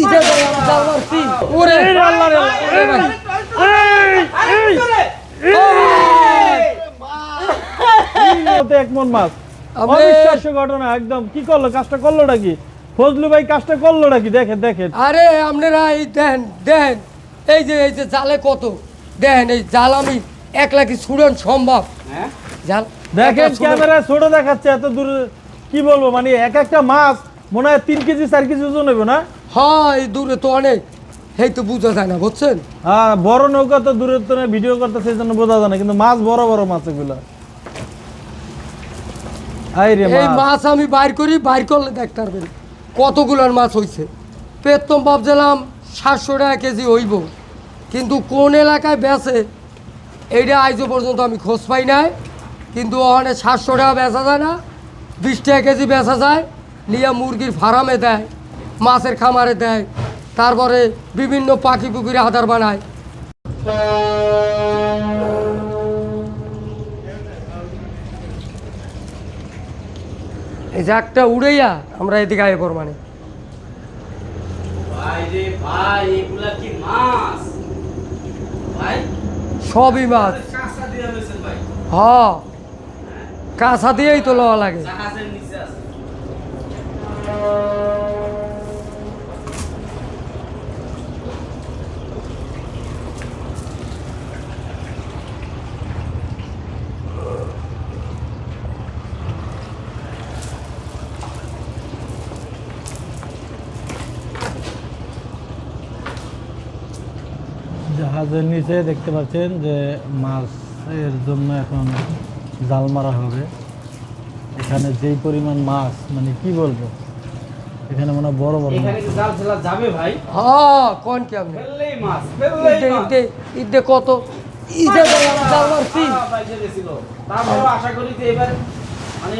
ইটা জাল মারছি ওরে আল্লাহ রে এক মন মাছ। আবে। অবিশ্বাস্য ঘটনা একদম। কি করল? কাজটা করলোটা কি ফজলু ভাই কাজটা করলোটা কি দেখেন দেখেন। আরে আপনারা এই যে এই যে জালে কত? দেন এই জাল আমি একলা কি ছুড়েন সম্ভব? জাল দেখেন। ছোট দেখাচ্ছে এত দূর কি বলব মানে এক একটা মাছ মনে হয় তিন কেজি চার কেজি ওজন হইব না? হ্যাঁ দূরে তো অনেক। এই তো বোঝা যায় না বুঝছেন? আর বড় নৌকা তো দূরের তো ভিডিও করতে সেই জন্য বোঝা যায় না কিন্তু মাছ বড় বড় মাছ এগুলো। এই মাছ। মাছ আমি বাইর করি বাইর করলে দেখতে পারবেন কতগুলার মাছ হইছে। পেতম ভাবছিলাম সাতশো টাকা কেজি হইব কিন্তু কোন এলাকায় বেচে এইটা আজও পর্যন্ত আমি খোঁজ পাই নাই। কিন্তু ওখানে সাতশো টাকা বেচা যায় না বিশ টাকা কেজি বেচা যায় নিয়ে মুরগির ফার্মে দেয়। মাছের খামারে দেয় তারপরে বিভিন্ন পাখি পুকুরে আধার বানায়। এই যে একটা উড়েইয়া আমরা এদিকে আয় পর মানে। ভাই রে ভাই এগুলা কি মাছ? ভাই। সবই মাছ। হ। কাঁচা দিয়েই তো লওয়া লাগে। জাহাজের নিচে দেখতে পাচ্ছেন যে মাছের জন্য এখন জাল মারা হবে। এখানে যেই পরিমাণ মাছ মানে কি বলব? এখানে মনে হয় বড় বড় মাছ। এখানে কি জাল ফেলা যাবে ভাই? হ কোন কি আপনি? ফেললেই মাছ ফেললেই ইদে মাছ। ইদে ইদে কত? ইদে জাল মারছি। আহ, ভাই জেনেছিল তারপরও আশা করি যে এবার মানে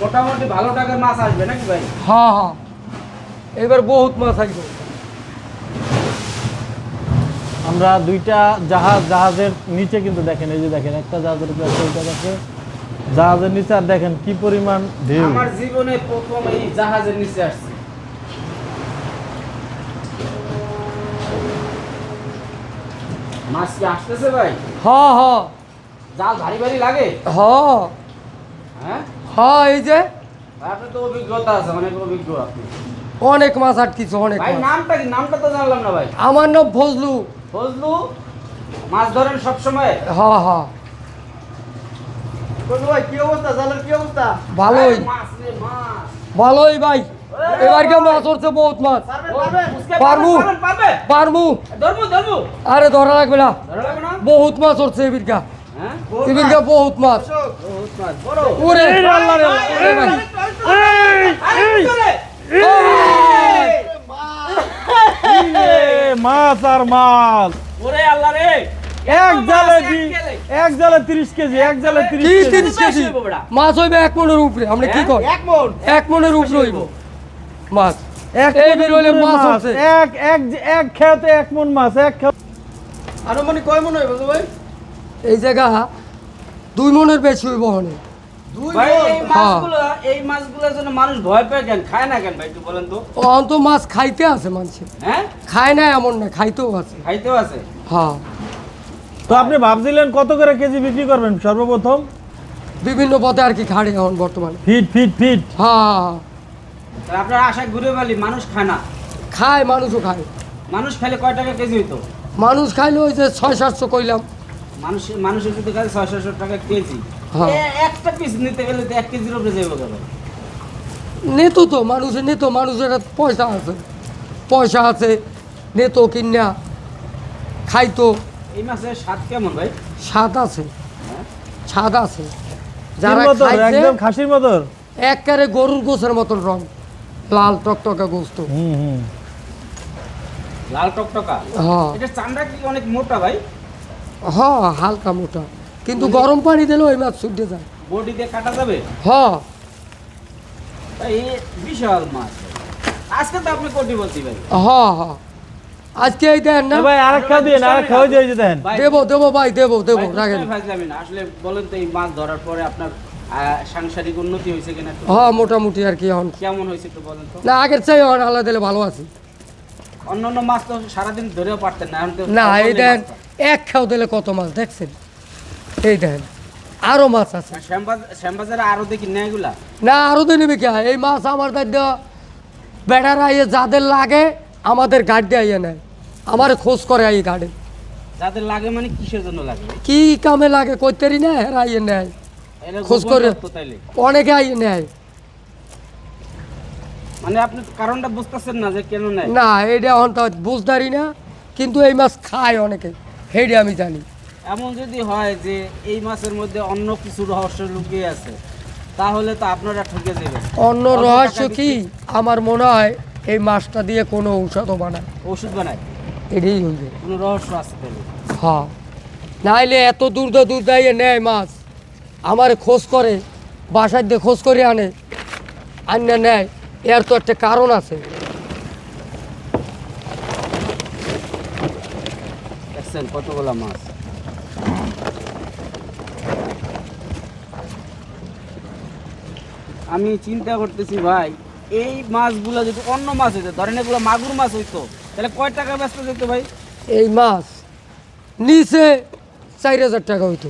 মোটামুটি ভালো টাকার মাছ আসবে নাকি ভাই? হ্যাঁ হ্যাঁ। এবার বহুত মাছ আসবে। আমরা দুইটা জাহাজ জাহাজের নিচে কিন্তু দেখেন এই যে দেখেন একটা জাহাজের উপরে একটা আছে জাহাজের নিচে আর দেখেন কি পরিমাণ ঢেউ আমার জীবনে প্রথম এই জাহাজের নিচে আসছে। মাছ কি আসতেছে ভাই? হ হ। জাল ভারী ভারী লাগে? হ। হ্যাঁ? হ এই যে। ভাই, আপনার তো অভিজ্ঞতা আছে অনেক অভিজ্ঞ আপনি। অনেক মাছ আটকিছে অনেক ভাই নামটা কি? নামটা তো জানলাম না ভাই। আমার নাম ফজলু। ফজলু মাছ ধরেন সব সময় হ হ ভাই কি অবস্থা জালের কি অবস্থা ভালোই মাছ রে মাছ ভালোই ভাই এবার কেউ মাছ ধরছে বহুত মাছ পারমু ধরবো ধরবো আরে ধরা লাগবে না বহুত মাছ ধরছে হ্যাঁ এবিরকা বহুত মাছ বহুত মাছ ওরে আল্লাহ রে এ, মাছ ওরে আল্লাহ রে। এক জালে এক জালে। তিরিশ কেজি এক জালে তিরিশ কি কেজি। মাছ হইবে এক মনের উপরে আমরা কি কর এক মন। এক মনের উপরে হইব। মাছ। এক এই মনের হইলে মাছ মাছ। হচ্ছে। এক এক এক খেতে এক মন মাছ এক খেতে আরও মানে কয় মন হইবো ভাই? এই জায়গা দুই মনের বেশি হইব হনে ভাই এই। মাছগুলো এই মাছগুলোর জন্য মানুষ ভয় পায় কেন খায় না কেন ভাই একটু বলেন তো? অন্ত মাছ খাইতে আছে মানুষের হ্যাঁ? খায় না এমন না খাইতেও আছে। খাইতেও আছে? হ্যাঁ। তো আপনি ভাবছিলেন কত করে কেজি বিক্রি করবেন সর্বপ্রথম? বিভিন্ন পথে আর কি খাড়ে এখন বর্তমানে। Fit fit fit. হ্যাঁ। আপনার আশা ঘুরে বালি মানুষ খায় না। খায় মানুষও খায়। মানুষ খাইলে কয় টাকা কেজি হইতো? মানুষ খাইলে ওই যে ছয় সাতশো কইলাম। মানুষ মানুষের যদি খায় ছয় সাতশো টাকা কেজি। একটা পিস নিতে গেলে তো এক কেজির উপরে যাব কেন? নেতো তো মানুষের নেতো মানুষের পয়সা আছে। পয়সা আছে নেতো কিনা খাইতো। এই মাছের স্বাদ কেমন ভাই? স্বাদ আছে। হ্যাঁ? স্বাদ আছে। যারা যারা খাইছে একদম খাসির মতন। একবারে গরুর গোছের মতন রং। লাল টকটকা গোস্ত। হুম হুম। লাল টকটকা? হ্যাঁ। এটা চামড়া কি অনেক মোটা ভাই? হ্যাঁ হালকা মোটা। কিন্তু গরম পানি দিলে ওই মাছ ছুটে যায়। বডি দিয়ে কাটা যাবে? হ্যাঁ। ভাই, এ বিশাল মাছ। আজকে তো আপনি কোটি বলছি ভাই? হ্যাঁ হ্যাঁ। আজকে এই দেন না। ভাই দিন। দেবো দেবো ভাই দেবো দেবো রাখেন। দুষ্টামি ফাজলামি না। আসলে বলেন তো এই মাছ ধরার পরে আপনার আহ, সাংসারিক উন্নতি হয়েছে কিনা হ্যাঁ মোটামুটি আর কি এখন। কেমন হয়েছে একটু বলেন তো? না আগের চাই এখন আল্লাহ দিলে ভালো আছি। অন্য অন্য মাছ তো সারাদিন ধরেও পারতেন না এখন তো না এই দেন এক খাও দিলে কত মাছ দেখছেন? এই দেন আরও মাছ আছে। আর শ্যামবাজারে আরও দেখি না এগুলা? না আরও দিন নেবে কে? এই মাছ আমার দায়িত্ব বেড়ারা আইয়ে যাদের লাগে আমাদের গাড়ি আইয়ে নেয়। আমার খোঁজ করে এই গাড়ি। যাদের লাগে মানে কিসের জন্য লাগে? কি কামে লাগে কইতেরি না হেরা আইয়ে নেয়। খোঁজ করে। অনেকে আইয়ে নেয়। মানে আপনি কারণটা বুঝতেছেন না যে কেন নেয়? না এটা এখন তো বুঝদারি না কিন্তু এই মাছ খায় অনেকে। হেডে আমি জানি। এমন যদি হয় যে এই মাছের মধ্যে অন্য কিছু রহস্য লুকিয়ে আছে তাহলে তো আপনারা ঠকে যাবেন। অন্য রহস্য কি? আমার মনে হয় এই মাছটা দিয়ে কোনো ঔষধও বানায়। ওষুধ বানায়? এটাই হইবে। কোনো রহস্য আছে তাহলে? হ্যাঁ। নাইলে এত দূর দূর নেয় মাছ আমার খোঁজ করে বাসায় দিয়ে খোঁজ করে আনে আনে নেয়। এর তো একটা কারণ আছে। দেখছেন কতগুলা মাছ? আমি চিন্তা করতেছি ভাই এই মাছগুলো যদি অন্য মাছ হইতো ধরেন এগুলো মাগুর মাছ হইতো তাহলে কয় টাকা ব্যস্ত যেত ভাই? এই মাছ নিচে চার হাজার টাকা হইতো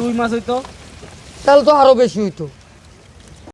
রুই মাছ হইতো। তাহলে তো আরও বেশি হইতো।